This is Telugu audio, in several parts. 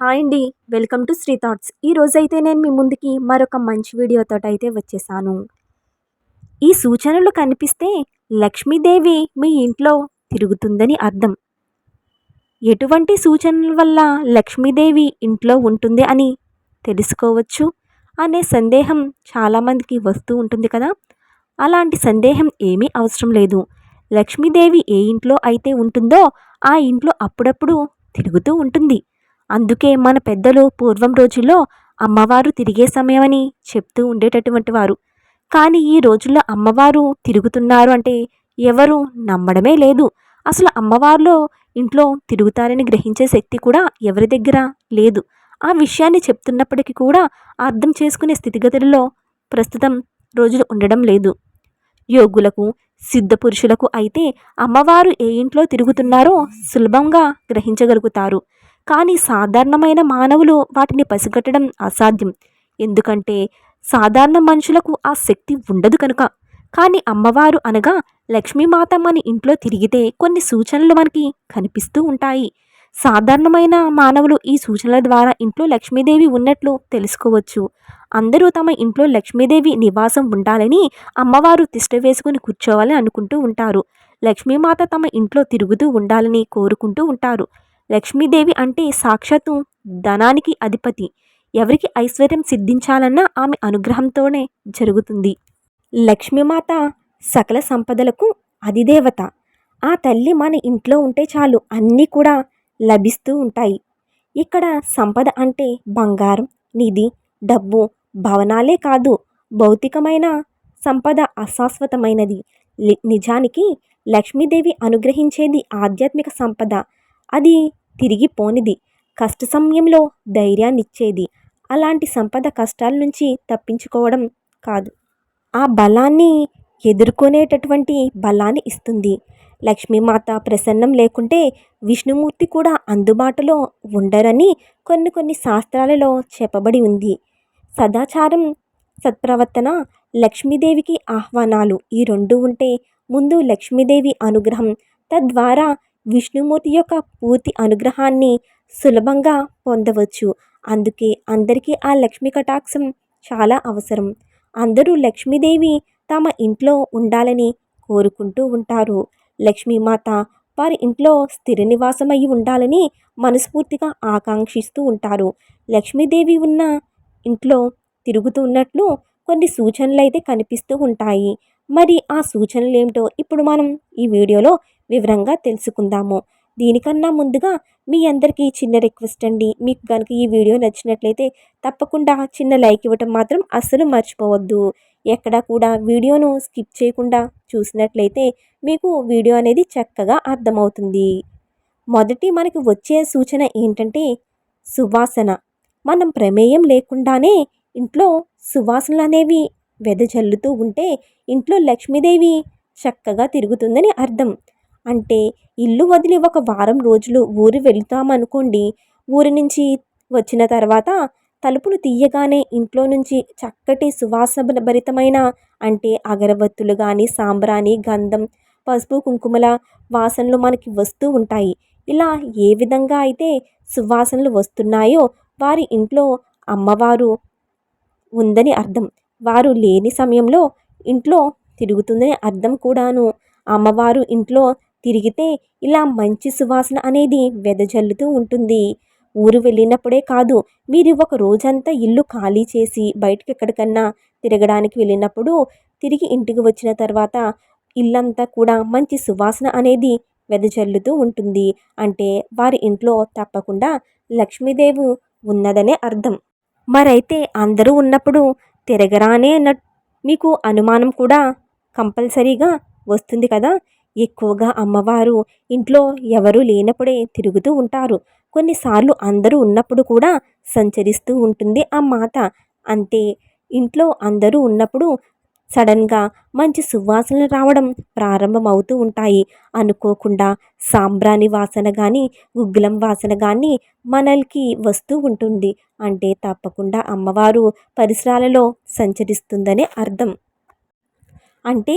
హాయ్ అండి. Welcome to Sri thoughts. ఈరోజు అయితే నేను మీ ముందుకి మరొక మంచి వీడియోతో అయితే వచ్చేసాను. ఈ సూచనలు కనిపిస్తే లక్ష్మీదేవి మీ ఇంట్లో తిరుగుతుందని అర్థం. ఎటువంటి సూచనల వల్ల లక్ష్మీదేవి ఇంట్లో ఉంటుంది అని తెలుసుకోవచ్చు అనే సందేహం చాలామందికి వస్తూ ఉంటుంది కదా? అలాంటి సందేహం ఏమీ అవసరం లేదు. లక్ష్మీదేవి ఏ ఇంట్లో అయితే ఉంటుందో ఆ ఇంట్లో అప్పుడప్పుడు తిరుగుతూ ఉంటుంది. అందుకే మన పెద్దలు పూర్వం రోజుల్లో అమ్మవారు తిరిగే సమయమని చెప్తూ ఉండేటటువంటి వారు. కానీ ఈ రోజుల్లో అమ్మవారు తిరుగుతున్నారు అంటే ఎవరు నమ్మడమే లేదు. అసలు అమ్మవారిలో ఇంట్లో తిరుగుతారని గ్రహించే శక్తి కూడా ఎవరి దగ్గర లేదు. ఆ విషయాన్ని చెప్తున్నప్పటికీ కూడా అర్థం చేసుకునే స్థితిగతుల్లో ప్రస్తుతం రోజులు ఉండడం లేదు. యోగులకు సిద్ధ పురుషులకు అయితే అమ్మవారు ఏ ఇంట్లో తిరుగుతున్నారో సులభంగా గ్రహించగలుగుతారు. కానీ సాధారణమైన మానవులు వాటిని పసిగట్టడం అసాధ్యం. ఎందుకంటే సాధారణ మనుషులకు ఆ శక్తి ఉండదు కనుక. కానీ అమ్మవారు అనగా లక్ష్మీమాత మన ఇంట్లో తిరిగితే కొన్ని సూచనలు మనకి కనిపిస్తూ ఉంటాయి. సాధారణమైన మానవులు ఈ సూచనల ద్వారా ఇంట్లో లక్ష్మీదేవి ఉన్నట్లు తెలుసుకోవచ్చు. అందరూ తమ ఇంట్లో లక్ష్మీదేవి నివాసం ఉండాలని అమ్మవారు తిష్ట వేసుకుని కూర్చోవాలని అనుకుంటూ ఉంటారు. లక్ష్మీమాత తమ ఇంట్లో తిరుగుతూ ఉండాలని కోరుకుంటూ ఉంటారు. లక్ష్మీదేవి అంటే సాక్షాత్తు ధనానికి అధిపతి. ఎవరికి ఐశ్వర్యం సిద్ధించాలన్నా ఆమె అనుగ్రహంతోనే జరుగుతుంది. లక్ష్మీమాత సకల సంపదలకు అధిదేవత. ఆ తల్లి మన ఇంట్లో ఉంటే చాలు అన్నీ కూడా లభిస్తూ ఉంటాయి. ఇక్కడ సంపద అంటే బంగారం నిధి డబ్బు భవనాలే కాదు భౌతికమైన సంపద అశాశ్వతమైనది. నిజానికి లక్ష్మీదేవి అనుగ్రహించేది ఆధ్యాత్మిక సంపద. అది తిరిగి పోనిది. కష్ట సమయంలో ధైర్యాన్నిచ్చేది. అలాంటి సంపద కష్టాల నుంచి తప్పించుకోవడం కాదు. ఆ బలాన్ని ఎదుర్కొనేటటువంటి బలాన్ని ఇస్తుంది. లక్ష్మీమాత ప్రసన్నం లేకుంటే విష్ణుమూర్తి కూడా అందుబాటులో ఉండరని కొన్ని కొన్ని శాస్త్రాలలో చెప్పబడి ఉంది. సదాచారం సత్ప్రవర్తన లక్ష్మీదేవికి ఆహ్వానాలు ఈ రెండు ఉంటే ముందు లక్ష్మీదేవి అనుగ్రహం తద్వారా విష్ణుమూర్తి యొక్క పూర్తి అనుగ్రహాన్ని సులభంగా పొందవచ్చు. అందుకే అందరికీ ఆ లక్ష్మీ కటాక్షం చాలా అవసరం. అందరూ లక్ష్మీదేవి తమ ఇంట్లో ఉండాలని కోరుకుంటూ ఉంటారు. లక్ష్మీమాత వారి ఇంట్లో స్థిర నివాసమై ఉండాలని మనస్ఫూర్తిగా ఆకాంక్షిస్తూ ఉంటారు. లక్ష్మీదేవి ఉన్న ఇంట్లో తిరుగుతున్నట్లు కొన్ని సూచనలు అయితే కనిపిస్తూ ఉంటాయి. మరి ఆ సూచనలు ఏమిటో ఇప్పుడు మనం ఈ వీడియోలో వివరంగా తెలుసుకుందాము. దీనికన్నా ముందుగా మీ అందరికీ చిన్న రిక్వెస్ట్ అండి. మీకు కనుక ఈ వీడియో నచ్చినట్లయితే తప్పకుండా చిన్న లైక్ ఇవ్వటం మాత్రం అస్సలు మర్చిపోవద్దు. ఎక్కడా కూడా వీడియోను స్కిప్ చేయకుండా చూసినట్లయితే మీకు వీడియో అనేది చక్కగా అర్థమవుతుంది. మొదటి మనకి వచ్చే సూచన ఏంటంటే సువాసన. మనం ప్రమేయం లేకుండానే ఇంట్లో సువాసనలు అనేవి వెదజల్లుతూ ఉంటే ఇంట్లో లక్ష్మీదేవి చక్కగా తిరుగుతుందని అర్థం. అంటే ఇల్లు వదిలి ఒక వారం రోజులు ఊరు వెళ్తామనుకోండి ఊరి నుంచి వచ్చిన తర్వాత తలుపులు తీయగానే ఇంట్లో నుంచి చక్కటి సువాసన భరితమైన అంటే అగరబత్తులు కానీ సాంబ్రాణి గంధం పసుపు కుంకుమల వాసనలు మనకి వస్తూ ఉంటాయి. ఇలా ఏ విధంగా అయితే సువాసనలు వస్తున్నాయో వారి ఇంట్లో అమ్మవారు ఉందని అర్థం. వారు లేని సమయంలో ఇంట్లో తిరుగుతుందని అర్థం కూడాను. అమ్మవారు ఇంట్లో తిరిగితే ఇలా మంచి సువాసన అనేది వెదజల్లుతూ ఉంటుంది. ఊరు వెళ్ళినప్పుడే కాదు మీరు ఒక రోజంతా ఇల్లు ఖాళీ చేసి బయటకు ఎక్కడికన్నా తిరగడానికి వెళ్ళినప్పుడు తిరిగి ఇంటికి వచ్చిన తర్వాత ఇల్లంతా కూడా మంచి సువాసన అనేది వెదజల్లుతూ ఉంటుంది. అంటే వారి ఇంట్లో తప్పకుండా లక్ష్మీదేవి ఉన్నదనే అర్థం. మరైతే అందరూ ఉన్నప్పుడు తిరగరానే అన్న మీకు అనుమానం కూడా కంపల్సరీగా వస్తుంది కదా? ఎక్కువగా అమ్మవారు ఇంట్లో ఎవరూ లేనప్పుడే తిరుగుతూ ఉంటారు. కొన్నిసార్లు అందరూ ఉన్నప్పుడు కూడా సంచరిస్తూ ఉంటుంది ఆ మాత అంతే ఇంట్లో అందరూ ఉన్నప్పుడు సడన్గా మంచి సువాసనలు రావడం ప్రారంభమవుతూ ఉంటాయి. అనుకోకుండా సాంబ్రాణి వాసన కానీ గుగ్గులం వాసన కానీ మనల్కి వస్తూ ఉంటుంది. అంటే తప్పకుండా అమ్మవారు పరిసరాలలో సంచరిస్తుందనే అర్థం. అంటే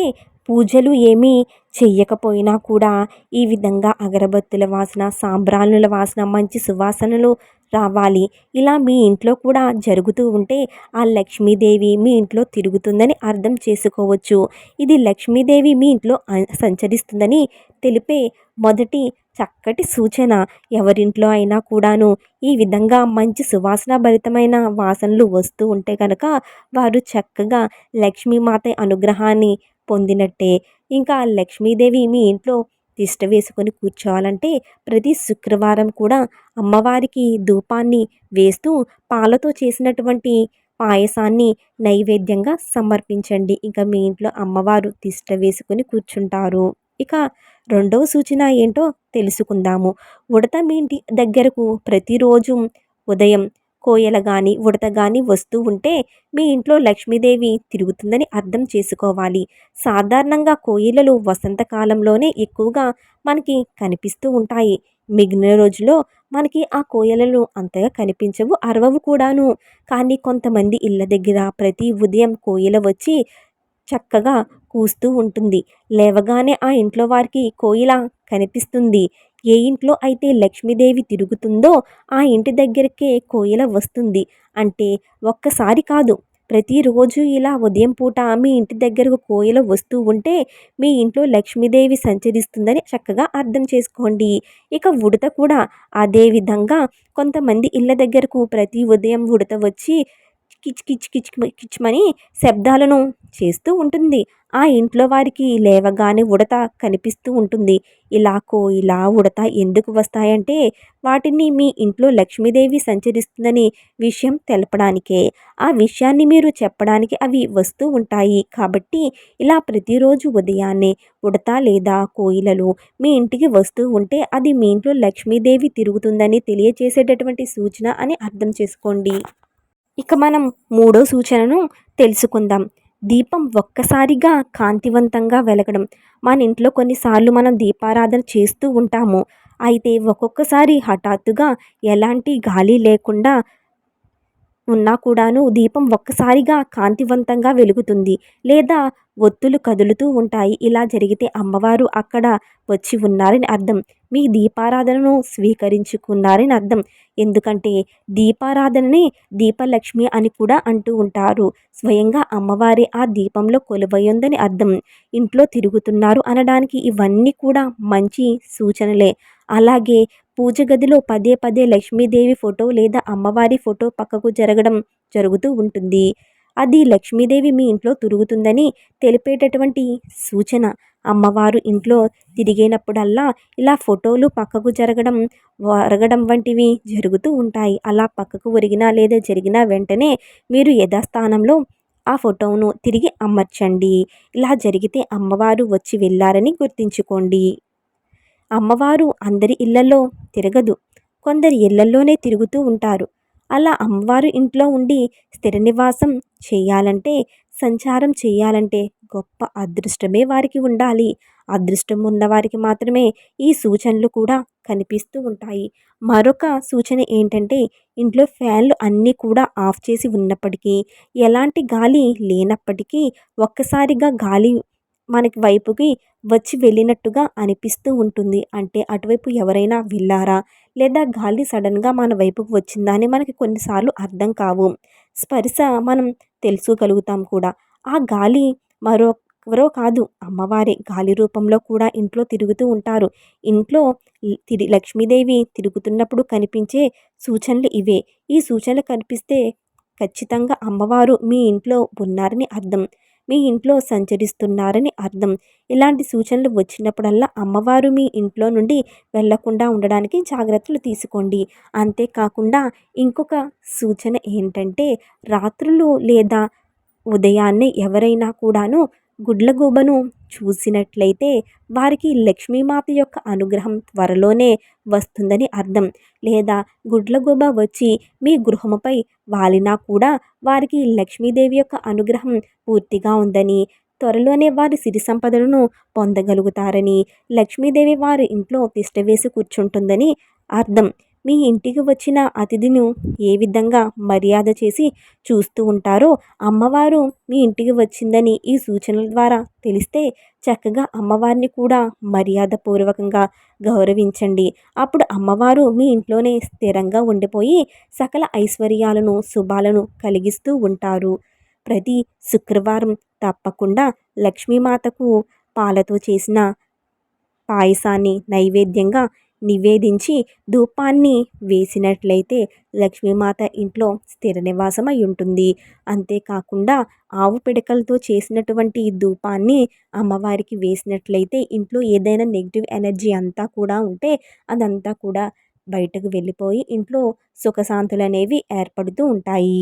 పూజలు ఏమీ చెయ్యకపోయినా కూడా ఈ విధంగా అగరబత్తుల వాసన సాంబ్రాణుల వాసన మంచి సువాసనలు రావాలి. ఇలా మీ ఇంట్లో కూడా జరుగుతూ ఉంటే ఆ లక్ష్మీదేవి మీ ఇంట్లో తిరుగుతుందని అర్థం చేసుకోవచ్చు. ఇది లక్ష్మీదేవి మీ ఇంట్లో సంచరిస్తుందని తెలిపే మొదటి చక్కటి సూచన. ఎవరింట్లో అయినా కూడాను ఈ విధంగా మంచి సువాసన భరితమైన వాసనలు వస్తూ ఉంటే కనుక వారు చక్కగా లక్ష్మీమాత అనుగ్రహాన్ని పొందినట్టే. ఇంకా లక్ష్మీదేవి మీ ఇంట్లో తిష్ట వేసుకొని కూర్చోవాలంటే ప్రతి శుక్రవారం కూడా అమ్మవారికి ధూపాన్ని వేస్తూ పాలతో చేసినటువంటి పాయసాన్ని నైవేద్యంగా సమర్పించండి. ఇంకా మీ ఇంట్లో అమ్మవారు తిష్ట వేసుకొని కూర్చుంటారు. ఇక రెండవ సూచన ఏంటో తెలుసుకుందాము. ఉడత మీ ఇంటి దగ్గరకు ప్రతిరోజు ఉదయం కోయల కానీ ఉడత కానీ వస్తూ ఉంటే మీ ఇంట్లో లక్ష్మీదేవి తిరుగుతుందని అర్థం చేసుకోవాలి. సాధారణంగా కోయిలలు వసంతకాలంలోనే ఎక్కువగా మనకి కనిపిస్తూ ఉంటాయి. మిగిలిన రోజులో మనకి ఆ కోయలలు అంతగా కనిపించవు అరవవు కూడాను. కానీ కొంతమంది ఇళ్ళ దగ్గర ప్రతి ఉదయం కోయిల వచ్చి చక్కగా కూస్తూ ఉంటుంది. లేవగానే ఆ ఇంట్లో వారికి కోయిల కనిపిస్తుంది. ఏ ఇంట్లో అయితే లక్ష్మీదేవి తిరుగుతుందో ఆ ఇంటి దగ్గరకే కోయిల వస్తుంది. అంటే ఒక్కసారి కాదు ప్రతిరోజు ఇలా ఉదయం పూట మీ ఇంటి దగ్గరకు కోయిల వస్తూ ఉంటే మీ ఇంట్లో లక్ష్మీదేవి సంచరిస్తుందని చక్కగా అర్థం చేసుకోండి. ఇక ఉడత కూడా అదే విధంగా కొంతమంది ఇళ్ళ దగ్గరకు ప్రతి ఉదయం ఉడత వచ్చి కిచ్ కిచ్ కిచ్ కిచ్మని శబ్దాలను చేస్తూ ఉంటుంది. ఆ ఇంట్లో వారికి లేవగానే ఉడత కనిపిస్తూ ఉంటుంది. ఇలా ఇలా ఉడత ఎందుకు వస్తాయంటే వాటిని మీ ఇంట్లో లక్ష్మీదేవి సంచరిస్తుందని విషయం తెలపడానికే. ఆ విషయాన్ని మీరు చెప్పడానికి అవి వస్తూ ఉంటాయి. కాబట్టి ఇలా ప్రతిరోజు ఉదయాన్నే ఉడత లేదా కోయిలలు మీ ఇంటికి వస్తూ ఉంటే అది మీ ఇంట్లో లక్ష్మీదేవి తిరుగుతుందని తెలియచేసేటటువంటి సూచన అని అర్థం చేసుకోండి. ఇక మనం మూడో సూచనను తెలుసుకుందాం. దీపం ఒక్కసారిగా కాంతివంతంగా వెలగడం. మన ఇంట్లో కొన్నిసార్లు మనం దీపారాధన చేస్తూ ఉంటాము. అయితే ఒక్కొక్కసారి హఠాత్తుగా ఎలాంటి గాలి లేకుండా ఉన్నా కూడాను దీపం ఒక్కసారిగా కాంతివంతంగా వెలుగుతుంది. లేదా ఒత్తులు కదులుతూ ఉంటాయి. ఇలా జరిగితే అమ్మవారు అక్కడ వచ్చి ఉన్నారని అర్థం. మీ దీపారాధనను స్వీకరించుకున్నారని అర్థం. ఎందుకంటే దీపారాధనని దీపలక్ష్మి అని కూడా అంటూ ఉంటారు. స్వయంగా అమ్మవారి ఆ దీపంలో కొలువయ్యుందని అర్థం. ఇంట్లో తిరుగుతున్నారు అనడానికి ఇవన్నీ కూడా మంచి సూచనలే. అలాగే పూజ గదిలో పదే పదే లక్ష్మీదేవి ఫోటో లేదా అమ్మవారి ఫోటో పక్కకు జరగడం జరుగుతూ ఉంటుంది. అది లక్ష్మీదేవి మీ ఇంట్లో తిరుగుతుందని తెలిపేటటువంటి సూచన. అమ్మవారు ఇంట్లో తిరిగేనప్పుడల్లా ఇలా ఫోటోలు పక్కకు జరగడం ఒరగడం వంటివి జరుగుతూ ఉంటాయి. అలా పక్కకు ఒరిగినా లేదా జరిగినా వెంటనే మీరు యథాస్థానంలో ఆ ఫోటోను తిరిగి అమర్చండి. ఇలా జరిగితే అమ్మవారు వచ్చి వెళ్ళారని గుర్తుంచుకోండి. అమ్మవారు అందరి ఇళ్ళలో తిరగదు. కొందరి ఇళ్ళలోనే తిరుగుతూ ఉంటారు. అలా అమ్మవారు ఇంట్లో ఉండి స్థిర నివాసం చేయాలంటే సంచారం చేయాలంటే గొప్ప అదృష్టమే వారికి ఉండాలి. అదృష్టం ఉన్నవారికి మాత్రమే ఈ సూచనలు కూడా కనిపిస్తూ ఉంటాయి. మరొక సూచన ఏంటంటే ఇంట్లో ఫ్యాన్లు అన్నీ కూడా ఆఫ్ చేసి ఉన్నప్పటికీ ఎలాంటి గాలి లేనప్పటికీ ఒక్కసారిగా గాలి మనకి వైపుకి వచ్చి వెళ్ళినట్టుగా అనిపిస్తూ ఉంటుంది. అంటే అటువైపు ఎవరైనా వెళ్ళారా? లేదా గాలి సడన్గా మన వైపుకు వచ్చిందా అని మనకి కొన్నిసార్లు అర్థం కావు. స్పర్శ మనం తెలుసుకోగలుగుతాం కూడా. ఆ గాలి మరో ఎవరో కాదు అమ్మవారే. గాలి రూపంలో కూడా ఇంట్లో తిరుగుతూ ఉంటారు. ఇంట్లో తిరి లక్ష్మీదేవి తిరుగుతున్నప్పుడు కనిపించే సూచనలు ఇవే. ఈ సూచనలు కనిపిస్తే ఖచ్చితంగా అమ్మవారు మీ ఇంట్లో ఉన్నారని అర్థం. మీ ఇంట్లో సంచరిస్తున్నారని అర్థం. ఇలాంటి సూచనలు వచ్చినప్పుడల్లా అమ్మవారు మీ ఇంట్లో నుండి వెళ్ళకుండా ఉండడానికి జాగ్రత్తలు తీసుకోండి. అంతేకాకుండా ఇంకొక సూచన ఏంటంటే రాత్రులు లేదా ఉదయాన్నే ఎవరైనా కూడాను గుడ్లగూబను చూసినట్లయితే వారికి లక్ష్మీమాత యొక్క అనుగ్రహం త్వరలోనే వస్తుందని అర్థం. లేదా గుడ్లగూబ వచ్చి మీ గృహముపై వాలినా కూడా వారికి లక్ష్మీదేవి యొక్క అనుగ్రహం పూర్తిగా ఉందని త్వరలోనే వారి సిరి సంపదలను పొందగలుగుతారని లక్ష్మీదేవి వారి ఇంట్లో తిష్టవేసి కూర్చుంటుందని అర్థం. మీ ఇంటికి వచ్చిన అతిథిని ఏ విధంగా మర్యాద చేసి చూస్తూ ఉంటారో అమ్మవారు మీ ఇంటికి వచ్చిందని ఈ సూచనల ద్వారా తెలిస్తే చక్కగా అమ్మవారిని కూడా మర్యాదపూర్వకంగా గౌరవించండి. అప్పుడు అమ్మవారు మీ ఇంట్లోనే స్థిరంగా ఉండిపోయి సకల ఐశ్వర్యాలను శుభాలను కలిగిస్తూ ఉంటారు. ప్రతి శుక్రవారం తప్పకుండా లక్ష్మీమాతకు పాలతో చేసిన పాయసాన్ని నైవేద్యంగా నివేదించి ధూపాన్ని వేసినట్లయితే లక్ష్మీమాత ఇంట్లో స్థిర నివాసం అయి ఉంటుంది అంతేకాకుండా ఆవు పిడకలతో చేసినటువంటి ధూపాన్ని అమ్మవారికి వేసినట్లయితే ఇంట్లో ఏదైనా నెగిటివ్ ఎనర్జీ అంతా కూడా ఉంటే అదంతా కూడా బయటకు వెళ్ళిపోయి ఇంట్లో సుఖశాంతులు అనేవి ఏర్పడుతూ ఉంటాయి.